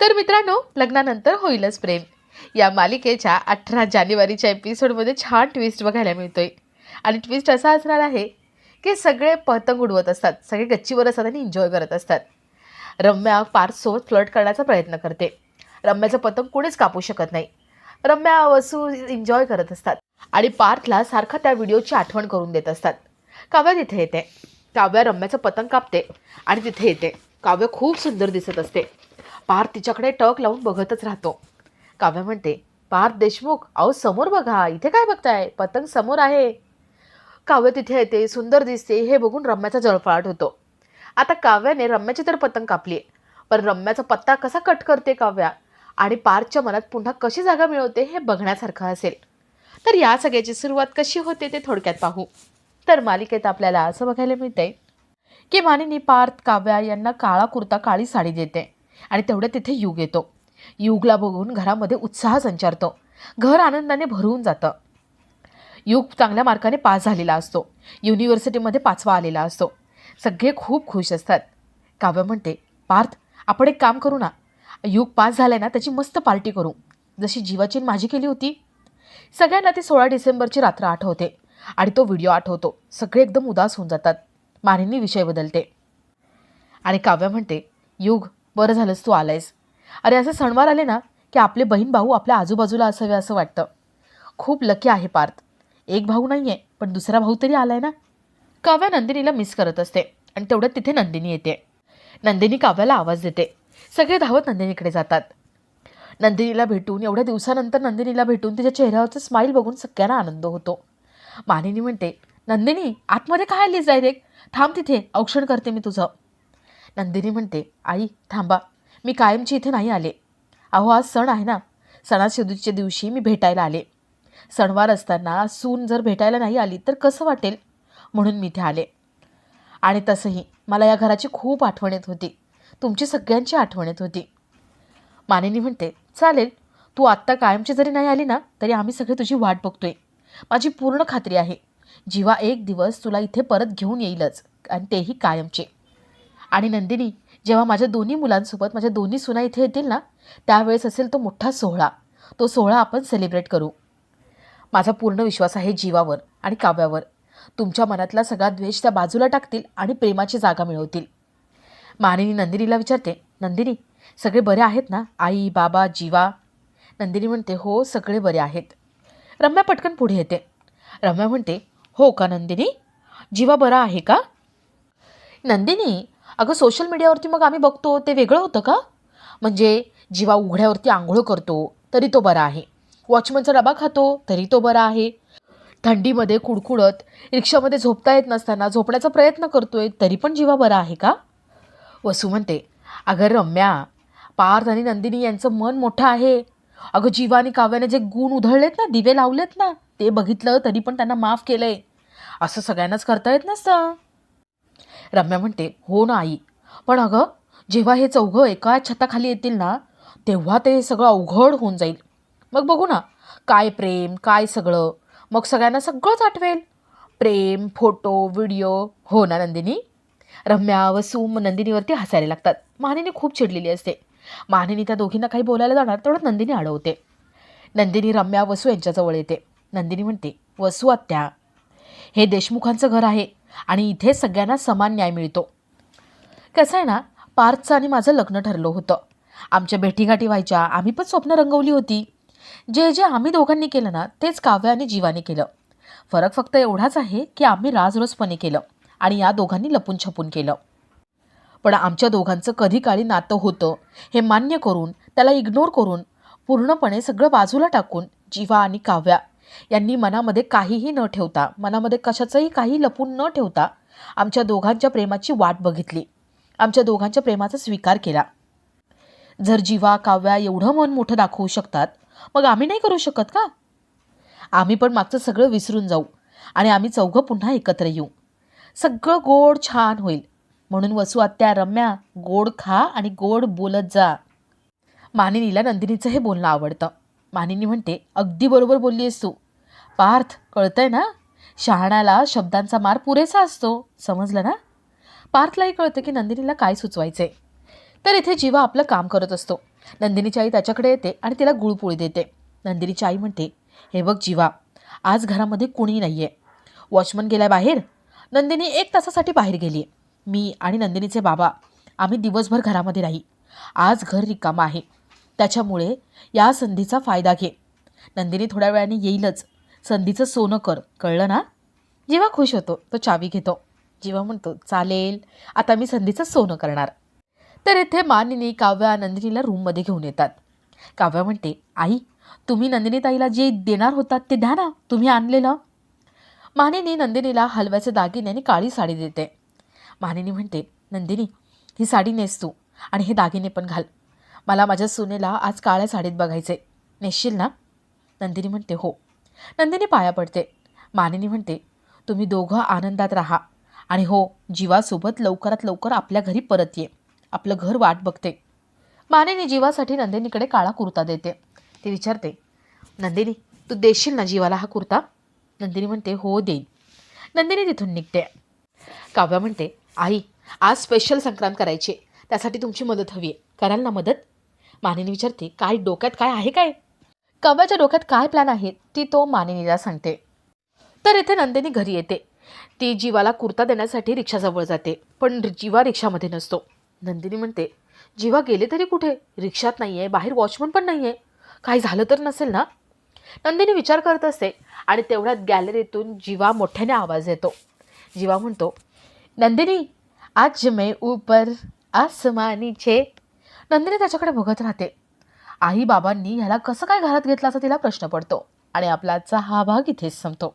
तर मित्रांनो लग्नानंतर होईलच प्रेम. या मालिकेच्या अठरा जानेवारीच्या एपिसोडमध्ये छान ट्विस्ट बघायला मिळतोय. आणि ट्विस्ट असा असणार आहे की सगळे पतंग उडवत असतात सगळे गच्चीवर असतात आणि एन्जॉय करत असतात. रम्या पार्थसोबत फ्लर्ट करण्याचा प्रयत्न करते. रम्याचं पतंग कोणीच कापू शकत नाही. रम्या वसू एन्जॉय करत असतात आणि पार्थला सारखं त्या व्हिडिओची आठवण करून देत असतात. काव्या तिथे येते. काव्या रम्याचं पतंग कापते आणि तिथे येते. काव्य खूप सुंदर दिसत असते. पार्थ तिच्याकडे टक लावून बघतच राहतो. काव्य म्हणते पार्थ देशमुख अहो समोर बघा इथे काय बघताय? पतंग समोर आहे. काव्य तिथे येते सुंदर दिसते हे बघून रम्याचा जळफळाट होतो. आता काव्याने रम्याची तर पतंग कापली पण रम्याचा पत्ता कसा कट करते काव्या? आणि पार्थच्या मनात पुन्हा कशी जागा मिळवते हे बघण्यासारखं असेल. तर या सगळ्याची सुरुवात कशी होते ते थोडक्यात पाहू. तर मालिकेत आपल्याला असं बघायला मिळतंय की मानिनी पार्थ काव्या यांना काळा कुर्ता काळी साडी देते. आणि तेवढ्या तिथे युग येतो. युगला बघून घरामध्ये उत्साह संचारतो. घर आनंदाने भरून जातं. युग चांगल्या मार्काने पास झालेला असतो. युनिव्हर्सिटीमध्ये पाचवा आलेला असतो. सगळे खूप खुश असतात. काव्य म्हणते पार्थ आपण एक काम करू ना. युग पास झालाय ना त्याची मस्त पार्टी करू. जशी जीवाची माझी केली होती. सगळ्यांना ती सोळा डिसेंबरची रात्र आठवते आणि तो व्हिडिओ आठवतो. सगळे एकदम उदास होऊन जातात. मानिनी विषय बदलते. आणि काव्य म्हणते युग बरं झालंस तू आलायस. अरे असे सणवार आले ना की आपले बहीण भाऊ आपल्या आजूबाजूला असावे असं वाटतं. खूप लकी आहे पार्थ. एक भाऊ नाही आहे पण दुसरा भाऊ तरी आलाय ना. काव्या नंदिनीला मिस करत असते आणि तेवढ्यात तिथे नंदिनी येते. नंदिनी काव्याला आवाज देते. सगळे धावत नंदिनीकडे जातात. नंदिनीला भेटून एवढ्या दिवसानंतर नंदिनीला भेटून तिच्या चेहऱ्यावरचं स्माईल बघून सगळ्यांना आनंद होतो. मानिनी म्हणते नंदिनी आतमध्ये काय आलीस डायरेक्ट थांब तिथे औक्षण करते मी तुझं. नंदिनी म्हणते आई थांबा. मी कायमची इथे नाही आले. अहो आज सण आहे ना. सणासुदीच्या दिवशी मी भेटायला आले. सणवार असताना सून जर भेटायला नाही आली तर कसं वाटेल? म्हणून मी इथे आले. आणि तसंही मला या घराची खूप आठवण येत होती. तुमची सगळ्यांची आठवण येत होती. मानिनी म्हणते चालेल. तू आत्ता कायमची जरी नाही आली ना तरी आम्ही सगळे तुझी वाट बघतोय. माझी पूर्ण खात्री आहे. जीवा एक दिवस तुला इथे परत घेऊन येईलच. आणि तेही कायमचे. आणि नंदिनी जेव्हा माझ्या दोन्ही मुलांसोबत माझ्या दोन्ही सुना इथे येतील ना त्यावेळेस असेल तो मोठा सोहळा. तो सोहळा आपण सेलिब्रेट करू. माझा पूर्ण विश्वास आहे जीवावर आणि काव्यावर. तुमच्या मनातला सगळा द्वेष त्या बाजूला टाकतील आणि प्रेमाची जागा मिळवतील. मानिनी नंदिनीला विचारते नंदिनी सगळे बरे आहेत ना? आई बाबा जीवा? नंदिनी म्हणते हो सगळे बरे आहेत. रम्या पटकन पुढे येते. रम्या म्हणते हो का नंदिनी? जीवा बरा आहे का? नंदिनी अगं सोशल मीडियावरती मग आम्ही बघतो ते वेगळं होतं का? म्हणजे जीवा उघड्यावरती आंघोळ करतो तरी तो बरा आहे. वॉचमनचा डबा खातो तरी तो बरा आहे. थंडीमध्ये कुडकुडत रिक्षामध्ये झोपता येत नसताना झोपण्याचा प्रयत्न करतोय तरी पण जीवा बरा आहे का? वसू म्हणते अगं रम्या पार्थ आणि नंदिनी यांचं मन मोठं आहे. अगं जीवा आणि काव्याने जे गुण उधळलेत ना दिवे लावलेत ना ते बघितलं तरी पण त्यांना माफ केलंय. असं सगळ्यांनाच करता येत नसतं. रम्या म्हणते हो ना आई. पण अगं जेव्हा हे चौघं एका छताखाली येतील ना तेव्हा ते सगळं अवघड होऊन जाईल. मग बघू ना काय प्रेम काय सगळं. मग सगळ्यांना सगळंच आठवेल. प्रेम फोटो व्हिडिओ. हो ना नंदिनी? रम्या वसू नंदिनीवरती हसायला लागतात. मानिनी खूप चिडलेली असते. मानिनी त्या दोघींना काही बोलायला जाणार तेवढं नंदिनी अडवते नंदिनी रम्या वसू यांच्याजवळ येते. नंदिनी म्हणते वसू आत्या हे देशमुखांचं घर आहे आणि इथे सगळ्यांना समान न्याय मिळतो. कसं आहे ना पार्थचं आणि माझं लग्न ठरलं होतं. आमच्या भेटीगाठी व्हायच्या आम्ही पण स्वप्न रंगवली होती. जे जे आम्ही दोघांनी केलं ना तेच काव्य आणि जीवाने केलं. फरक फक्त एवढाच आहे की आम्ही राजरोसपणे केलं आणि या दोघांनी लपून छपून केलं. पण आमच्या दोघांचं कधी काळी नातं होतं हे मान्य करून त्याला इग्नोर करून पूर्णपणे सगळं बाजूला टाकून जीवा आणि काव्या यांनी मनामध्ये काहीही न ठेवता मनामध्ये कशाचंही काही लपून न ठेवता आमच्या दोघांच्या प्रेमाची वाट बघितली. आमच्या दोघांच्या प्रेमाचा स्वीकार केला. जर जीवा काव्या एवढं मन मोठं दाखवू शकतात मग आम्ही नाही करू शकत का? आम्ही पण मागचं सगळं विसरून जाऊ आणि आम्ही चौघं पुन्हा एकत्र येऊ. सगळं गोड छान होईल. म्हणून वसू आत्या रम्या गोड खा आणि गोड बोलत जा. मानिनीला नंदिनीचं हे बोलणं आवडतं. मानिनी म्हणते अगदी बरोबर बोलली आहेस तू. पार्थ कळतंय ना? शहाण्याला शब्दांचा मार पुरेसा असतो. समजलं ना? पार्थलाही कळतं की नंदिनीला काय सुचवायचंय. तर इथे जीवा आपलं काम करत असतो. नंदिनीची आई त्याच्याकडे येते आणि तिला गुळपोळी देते. नंदिनीची आई म्हणते हे बघ जीवा आज घरामध्ये कुणी नाही आहे वॉचमन गेलाय बाहेर. नंदिनी एक तासासाठी बाहेर गेली मी आणि नंदिनीचे बाबा आम्ही दिवसभर घरामध्ये राही. आज घर रिकामं आहे. त्याच्यामुळे या संधीचा फायदा घे. नंदिनी थोड्या वेळाने येईलच. संधीचं सोनं कर. कळलं ना? जेव्हा खुश होतो तो चावी घेतो. जेव्हा म्हणतो चालेल आता मी संधीचं सोनं करणार. तर इथे मानिनी काव्या नंदिनीला रूममध्ये घेऊन येतात. काव्या म्हणते आई तुम्ही नंदिनी ताईला जे देणार होतात ते द्या ना. तुम्ही आणलेलं. मानिनी नंदिनीला हलव्याचे दागिने आणि काळी साडी देते. मानिनी म्हणते नंदिनी ही साडी नेस तू आणि हे दागिने पण घाल. मला माझ्या सुनेला आज काळ्या साडीत बघायचे नेसशील ना? नंदिनी म्हणते हो. नंदिनी पाया पडते. मानिनी म्हणते तुम्ही दोघं आनंदात राहा. आणि हो जीवासोबत लवकरात लवकर आपल्या घरी परत ये. आपलं घर वाट बघते. मानिनी जीवासाठी नंदिनीकडे काळा कुर्ता देते. ती विचारते नंदिनी तू देशील ना जीवाला हा कुर्ता? नंदिनी म्हणते हो देईन. नंदिनी तिथून निघते. काव्या म्हणते आई आज स्पेशल संक्रांत करायची त्यासाठी तुमची मदत हवी आहे. कराल ना मदत? मानिनी विचारते काय डोक्यात काय आहे काय? काव्याच्या डोक्यात काय प्लॅन आहे ती तो मानिनीला सांगते. तर इथे नंदिनी घरी येते. ती जीवाला कुर्ता देण्यासाठी रिक्षाजवळ जाते पण जीवा रिक्षामध्ये नसतो. नंदिनी म्हणते जीवा गेले तरी कुठे? रिक्षात नाही आहे बाहेर वॉचमन पण नाही आहे काही झालं तर नसेल ना? नंदिनी विचार करत असते आणि तेवढ्यात गॅलरीतून जीवा मोठ्याने आवाज येतो. जीवा म्हणतो नंदिनी आज मे ऊपर आसमानीचे नंदिनी त्याच्याकडे बघत राहते. आई बाबांनी ह्याला कसं काय घरात घेतला असा तिला प्रश्न पडतो आणि आपला आजचा हा भाग इथेच संपतो.